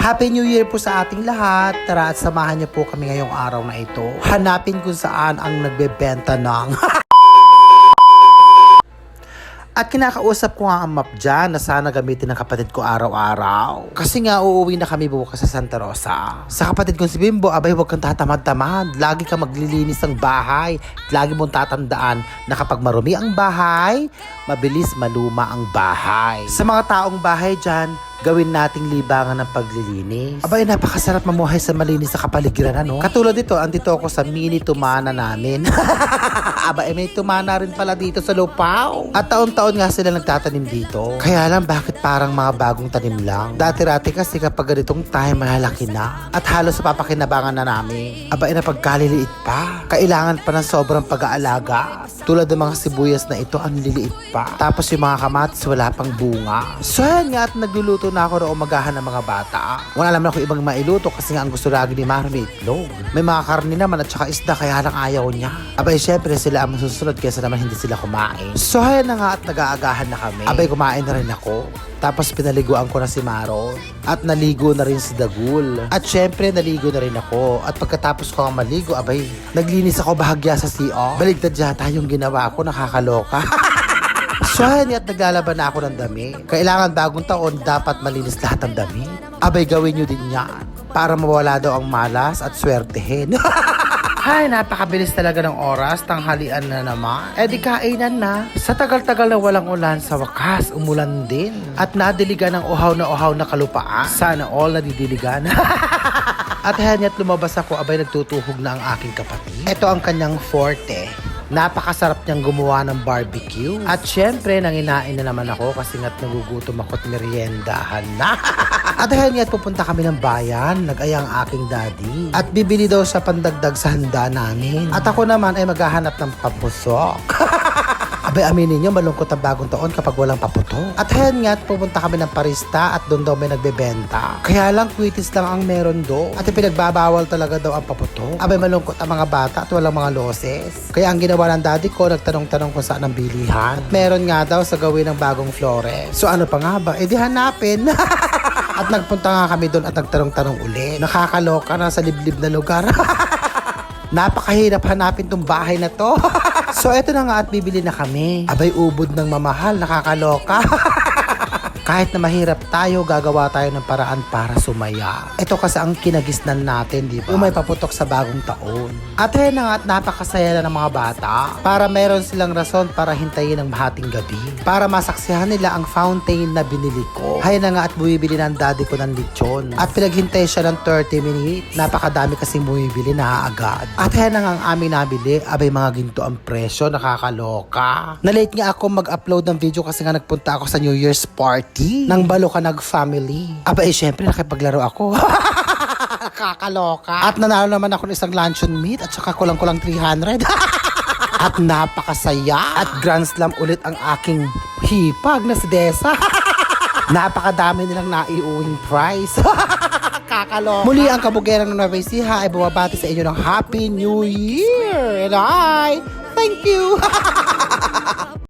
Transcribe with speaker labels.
Speaker 1: Happy New Year po sa ating lahat. Tara at samahan niyo po kami ngayong araw na ito. Hanapin kung saan ang nagbebenta ng... At kinakausap ko nga ang map dyan na sana gamitin ng kapatid ko araw-araw. Kasi nga uuwi na kami bukas sa Santa Rosa. Sa kapatid kong si Bimbo, abay huwag kang tatamad-tamad. Lagi kang maglilinis ng bahay. Lagi mong tatandaan na kapag marumi ang bahay, mabilis maluma ang bahay. Sa mga taong bahay dyan, gawin nating libangan ng paglilinis. Abay, napakasarap mamuhay sa malinis sa kapaligiran, ano? Katulad dito, andito ako sa mini tumana namin. Aba, eh, may tumana rin pala dito sa lupaw. At taon-taon nga sila nagtatanim dito. Kaya lang, bakit parang mga bagong tanim lang? Dati-rati kasi kapag ganitong time, malalaki na. At halos papakinabangan na namin. Aba, eh, napagkaliliit pa. Kailangan pa ng sobrang pag-aalaga. Tulad ng mga sibuyas na ito, ang liliit pa. Tapos yung mga kamatis, wala pang bunga. So, yan nga at nagluluto na ako noong umagahan ng mga bata. Wala naman ako ibang mailuto kasi nga ang gusto lagi ni may itlog. May mga karne naman at saka isda kaya lang ayaw niya. Abay, syempre sila ang masusunod kaysa naman hindi sila kumain. So, yan na nga at nag-aagahan na kami. Abay, kumain na rin ako. Tapos pinaliguan ko na si Maro. At naligo na rin si Dagul. At syempre, naligo na rin ako. At pagkatapos ko ang maligo, abay, naglinis ako bahagya sa CO. Baligtad yata yung ginawa ko, nakakaloka. So, yan at naglalaban na ako ng dami. Kailangan bagong taon, dapat malinis lahat ng dami. Abay, gawin nyo din yan. Para mawala daw ang malas at swertehin. Ay, napakabilis talaga ng oras. Tanghalian na naman. Eh di kainan na. Sa tagal-tagal na walang ulan, sa wakas, umulan din. At nadiligan ng uhaw na uhaw na kalupaan. Sana all nadidiligan. At henya't lumabas ako, abay nagtutuhog na ang aking kapatid. Ito ang kanyang forte. Napakasarap niyang gumawa ng barbecue. At syempre, nanginain na naman ako kasi nga't nagugutom ako at meriendahan na. at dahil nga't pupunta kami ng bayan, nag-aya ang aking daddy. At bibili daw sa pandagdag sa handa namin. At ako naman ay maghahanap ng papusok. Abay, aminin nyo, malungkot ang bagong taon kapag walang paputok. At hen nga, pupunta kami ng parista at doon daw may nagbebenta. Kaya lang, kwitis lang ang meron do. At ipinagbabawal talaga daw ang paputok. Abay, malungkot ang mga bata at walang mga loses. Kaya ang ginawa ng daddy ko, nagtanong-tanong kung saan ang bilihan. Meron nga daw sa gawin ng bagong flores. So ano pa nga ba? E di hanapin. at nagpunta nga kami doon at nagtanong-tanong ulit. Nakakaloka na sa liblib na lugar. Napakahirap hanapin tong bahay na to. so eto na nga at bibili na kami. Abay ubod ng mamahal, nakakaloka. Kahit na mahirap tayo, gagawa tayo ng paraan para sumaya. Ito kasi ang kinagisnan natin, di ba? Umay paputok sa bagong taon. At ayun na nga at napakasaya na ng mga bata. Para meron silang rason para hintayin ang mahating gabi. Para masaksihan nila ang fountain na binili ko. Hay na nga at bumibili ng daddy ko ng lechon. At pinaghintay siya ng 30 minutes. Napakadami kasing bumibili na agad. At ayun na nga ang aming nabili. Abay mga ginto ang presyo, nakakaloka. Na-late nga ako mag-upload ng video kasi nga nagpunta ako sa New Year's party ng Balokanag family. Aba eh, syempre nakipaglaro ako. Kakaloka. At nanalo naman ako ng isang luncheon meat at saka kulang-kulang 300. at napakasaya. At grand slam ulit ang aking hipag na si Desa. Napakadami nilang naiuwing prize. Kakaloka. Muli ang kabugerang ng Nueva Ecija ay bumabati sa inyo ng Happy New Year. And I thank you.